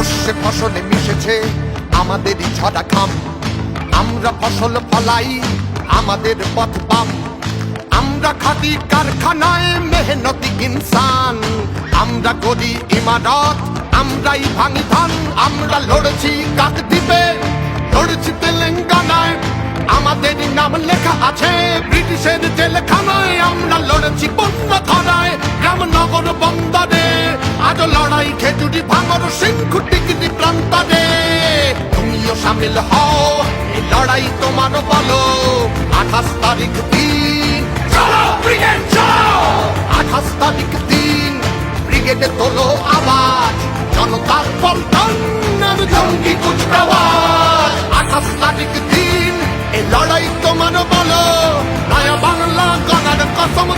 ফসলে মিশেছে আমাদেরই ঝরা খাম। আমরা ফসল ফলাই, আমাদের পথ পাম। আমরা খাটি কারখানায় মেহনতি ইনসান। আমরা করি ইমারত, আমরাই ভাঙি ধান। আমরা লড়েছি কাকদ্বীপে লড়েছি তেলেঙ্গানায়। আমাদের নাম লেখা আছে ব্রিটিশের জেলখানায়। আমরা লড়েছি বন্য ধরায় গ্রাম নগর বন্দরে। আজ লড়াই খেজুরি সামিল হও এই লড়াই তোমার বলো। আঠাশ তারিখ দিন। আঠাশ তারিখ দিন, ব্রিগেড তোলো আওয়াজ। জনতার পল্টনের জঙ্গি কুচকাওয়াজ। আঠাশ তারিখ দিন এই লড়াই তোমার বলো। নয়া বাংলা গণার কসম